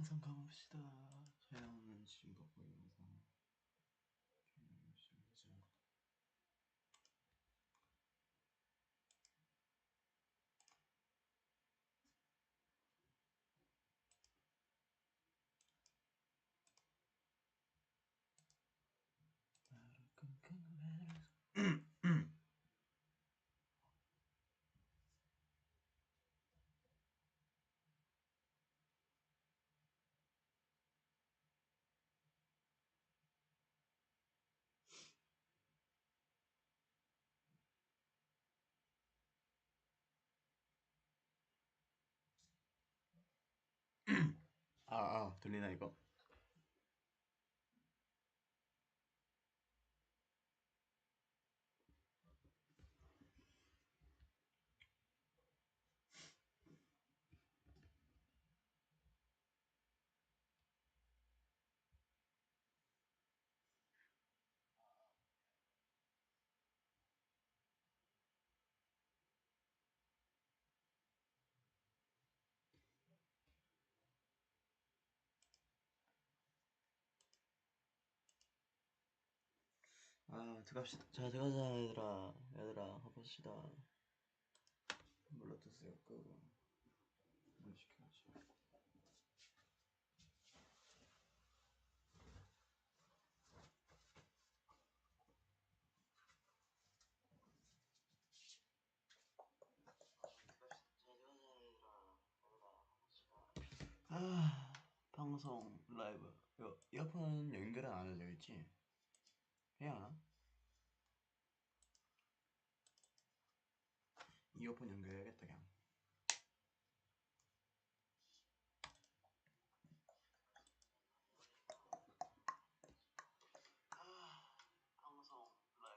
영상 가봅시다. 촬영은 지금 보고 영상. 아, 아, 들리나 이거? 아, 들어갑시다. 자, 들어가자, 얘들아. 얘들아, 가봅시다. 블루투스 끄고. 문 시켜야지. 아, 방송 라이브. 이거 이어폰 연결은 안 해도 되겠지? 해야 하나? 이어폰 연결해야겠다 그냥. 아, 하나?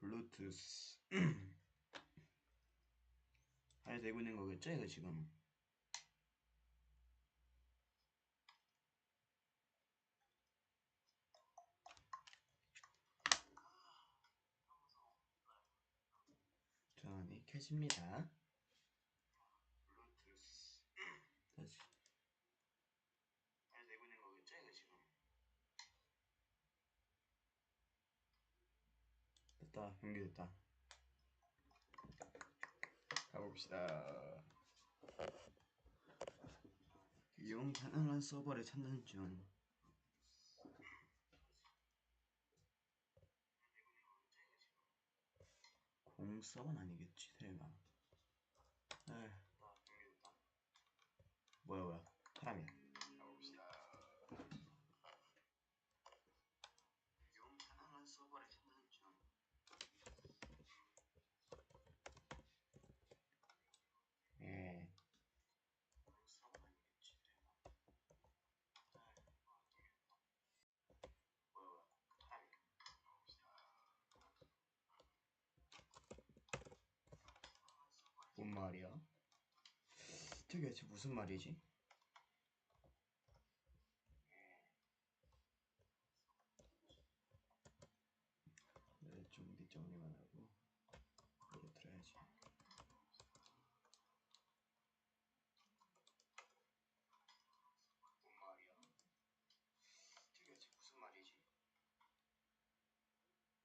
블루투스. 잘 되고 있는 거겠죠 이거 지금 전원이 켜집니다. 다시. 잘 되고 있는 거겠죠 이거 지금? 됐다 연결됐다. 가봅시다. 이용 가능한 서버를 찾는 중 공서은 아니겠지 설마 에휴. 뭐야 뭐야. 사람이야 가봅시다 용 가능한 서버를 찾는 중 예. 공서은 아니겠지 설마 에휴 뭐야 뭐야 사람이야 가봅시다 뭔 말이야? 저게 대체 무슨 말이지? 네, 좀 뒷정리만 하고 노래 들어야지 뭔 말이야? 저게 대체 무슨 말이지?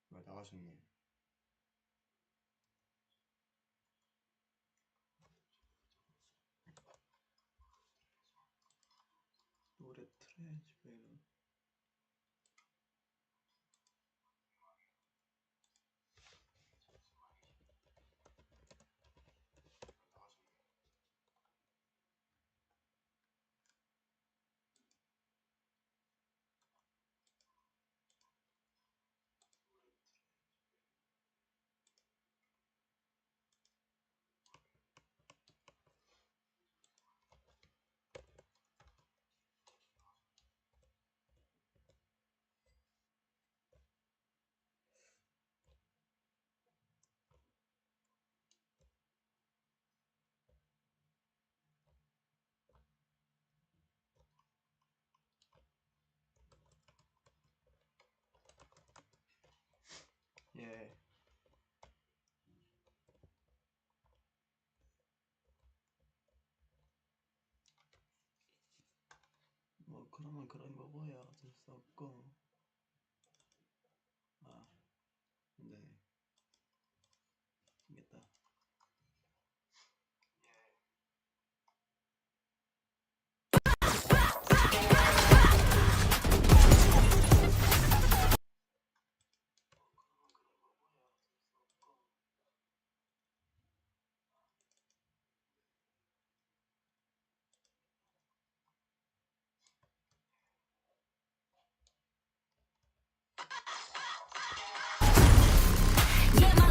왜 나가셨네 fellow 그러면 그런 거 뭐야 어쩔 수 없고 Yeah. my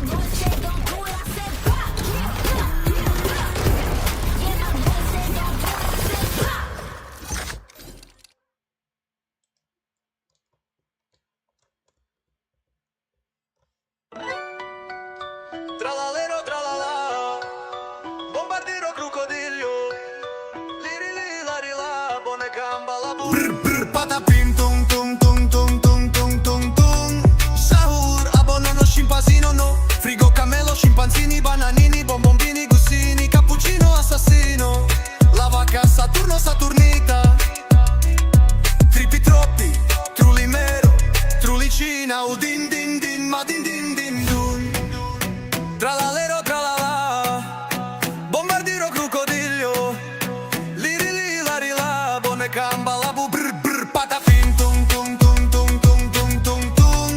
камбалабу бр бр патафин тун tum tum tum tum tum tum tum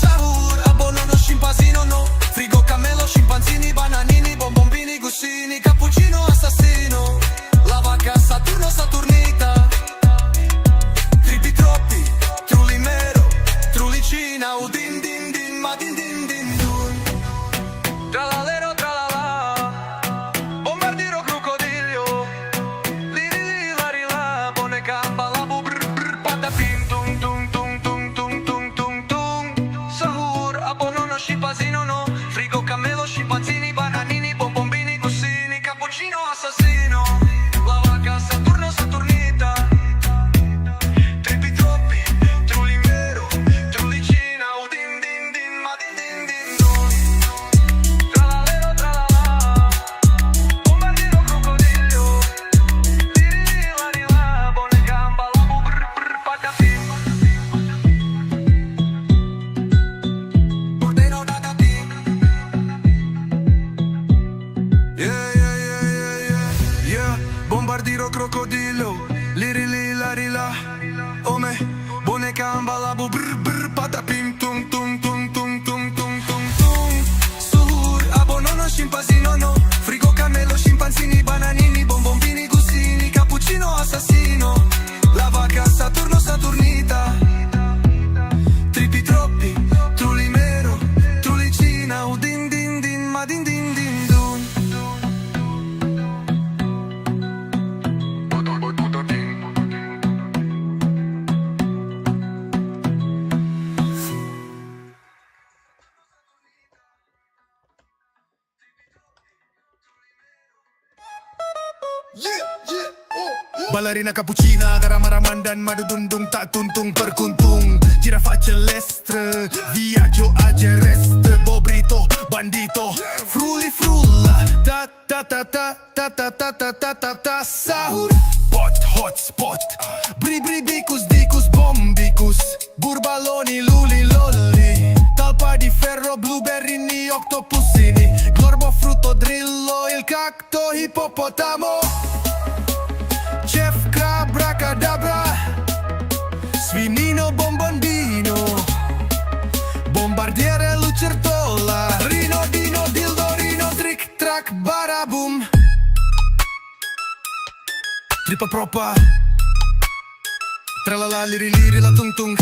Sahur abbonano scimpanzino no. Frigo camelo scimpanzini bananini bombombini gussini cappuccino assassino. La vacca Saturno Saturnita. Trippi troppi trulli mero trullicina udin din din ma din din. Ballerina cappuccina, garam dan madu dundung tak tuntung perkuntung Girafa celestre, viaggio a Gerest Bobrito, bandito, frulli frulla Ta ta ta ta ta ta ta ta ta ta ta Sahur, pot, hotspot Bri bri bicus dicus bombicus Burbaloni, luli lolli Talpa di ferro, blueberrini, octopusini Glorbo, frutto, drillo, il cacto, ippopotamo Bombardiere lucertola Rino dino dildo rino trick track barabum. Tripa propa. Tralala liri liri la tung tung.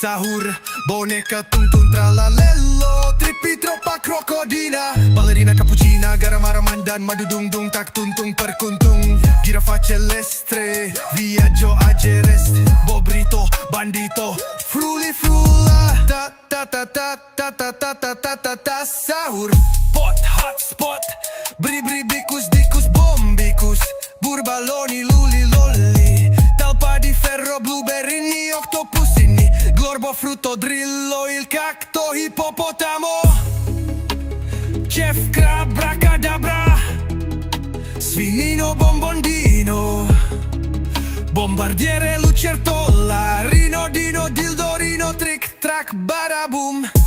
Sahur, boneca tung tung. Tralalello Trippi troppa crocodina. Ballerina cappuccina, garamara mandan Madu dung dung tak tuntung perkuntung Girafa celestre, viaggio a Gerest Bobrito, bandito, frulli frulla Ta ta ta ta ta ta ta ta ta ta ta Sahur, pot, hotspot Bri bri bicus dicus bombicus Burbaloni, luli lolli Talpa di ferro, blueberrini, octopusini Glorbo, frutto, drillo, il cacto, ippopotamo Chef Abracadabra Sfinino, bombondino Bombardiere lucertola Rino dino dildo rino trick track baraboom